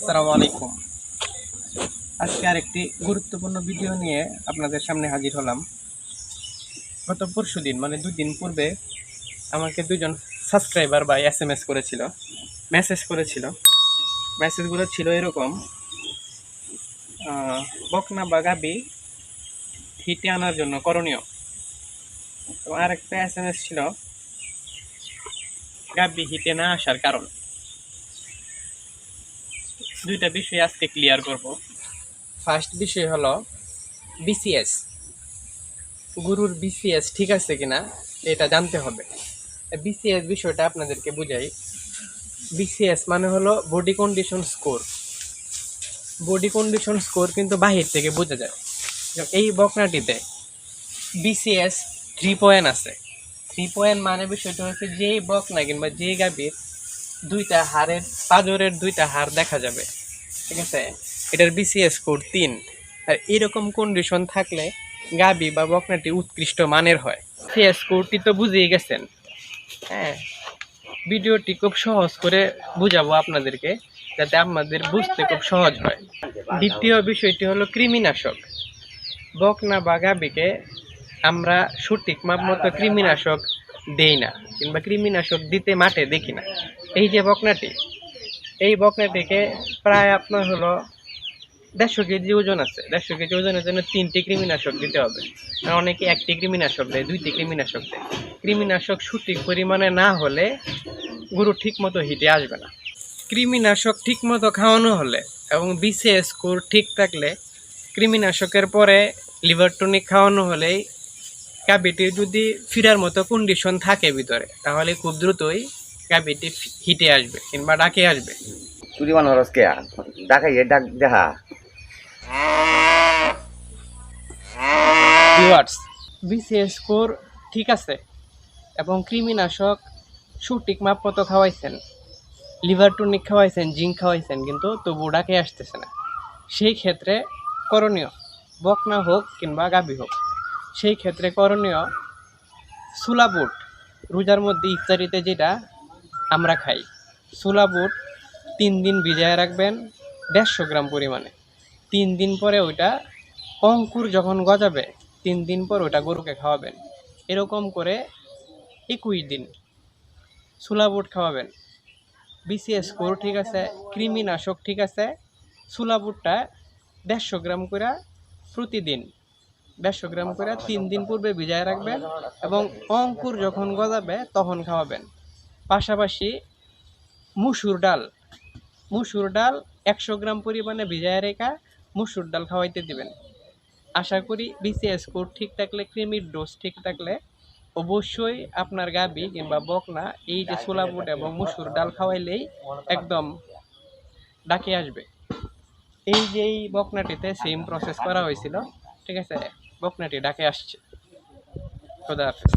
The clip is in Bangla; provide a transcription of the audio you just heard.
আসসালামু আলাইকুম। আজকে আরেকটি গুরুত্বপূর্ণ ভিডিও নিয়ে আপনাদের সামনে হাজির হলাম। গত পরশু দিন মানে দুই দিন পূর্বে আমাকে দুজন সাবস্ক্রাইবার বা এস এম এস করেছিল। মেসেজ করেছিল মেসেজগুলো ছিল এরকম বকনা বা গাবি হিটে আনার জন্য করণীয়। তো আরেকটা এস এম এস ছিল, গাবি হিটে না আসার কারণ। দুইটা বিষয় আজকে ক্লিয়ার করব। ফার্স্ট বিষয় হলো বিসিএস গুরুর বিসিএস ঠিক আছে কিনা, এটা জানতে হবে। বিসিএস বিষয়টা আপনাদেরকে বুঝাই। বিসিএস মানে হলো body condition score body condition score কিন্তু বাহির থেকে বোঝা যায়। এই বকনাটিতে বিসিএস থ্রি পয়েন্ট আছে। থ্রি পয়েন্ট মানে বিষয়টা হচ্ছে যেই বকনা কিংবা যেই গাভীর দুইটা হাড়ের, পাজরের দুইটা হাড় দেখা যাবে। ঠিক আছে? এটার বিসিএস কোড তিন। আর এরকম কন্ডিশন থাকলে গাবি বা বকনাটি উৎকৃষ্ট মানের হয়। সিএস কোডটি তো বুঝিয়ে গেছেন। হ্যাঁ ভিডিওটি খুব সহজ করে বুঝাবো আপনাদেরকে, যাতে আপনাদের বুঝতে খুব সহজ হয়। দ্বিতীয় বিষয়টি হলো কৃমিনাশক। বকনা বা গাবিকে আমরা সঠিক মাপ মতো কৃমিনাশক দেই না, কিংবা কৃমিনাশক দিতে মাঠে দেখি না। এই যে বকনাটি এই বকনাটিকে প্রায় আপনার হলো দেড়শো কেজি ওজন আছে। দেড়শো কেজি ওজনের জন্য তিনটি কৃমিনাশক দিতে হবে। আর অনেকে একটি কৃমিনাশক দেয়, দুইটি কৃমিনাশক দেয়। কৃমিনাশক সঠিক পরিমাণে না হলে গরু ঠিক মতো হিটে আসবে না। কৃমিনাশক ঠিক মতো খাওয়ানো হলে এবং বিসিএস স্কোর ঠিক থাকলে কৃমিনাশকের পরে লিভার টনিক খাওয়ানো হলেই গাভীটির যদি ফিরার মতো কন্ডিশন থাকে ভিতরে, তাহলে খুব দ্রুতই গাভীটি হিটে আসবে কিংবা ডাকে আসবে। তুই মানুষ কে? ডাকাই ডাক দেখা। ভিউয়ার্স বিসিএস স্কোর ঠিক আছে এবং কৃমিনাশক সঠিক মাপ মতো খাওয়াইছেন। লিভার টনিক খাওয়াইছেন জিঙ্ক খাওয়াইছেন কিন্তু তবু ডাকে আসতেছে না। সেই ক্ষেত্রে করণীয় বকনা হোক কিংবা গাভী হোক সেই ক্ষেত্রে করণীয় সুলা বুট। রোজার মধ্যে ইফতারিতে যেটা আমরা খাই। সুলা বুট তিন দিন ভিজায় রাখবেন দেড়শো গ্রাম পরিমাণে। তিন দিন পরে ওইটা অঙ্কুর যখন গজাবে, তিন দিন পর ওটা গরুকে খাওয়াবেন। এরকম করে একুশ দিন সুলা বুট খাওয়াবেন। বিসিএস কোর ঠিক আছে, কৃমিনাশক ঠিক আছে সুলা বুটটা দেড়শো গ্রাম করে প্রতিদিন, দেড়শো গ্রাম করে তিন দিন পূর্বে ভিজায় রাখবেন এবং অঙ্কুর যখন গজাবে তখন খাওয়াবেন। পাশাপাশি মুসুর ডাল। মুসুর ডাল একশো গ্রাম পরিমাণে ভিজায় রেখা মুসুর ডাল খাওয়াইতে দিবেন। আশা করি বিসিএস কোড ঠিক থাকলে ক্রিমির ডোজ ঠিক থাকলে অবশ্যই আপনার গাবি কিংবা বকনা এই যে ছোলা বুট এবং মুসুর ডাল খাওয়াইলেই একদম ডাকে আসবে। এই যে এই বকনাটিতে সেম প্রসেস করা হয়েছিল, ঠিক আছে? বকনাটি ডাকে আসছে। খোদা হাফেজ।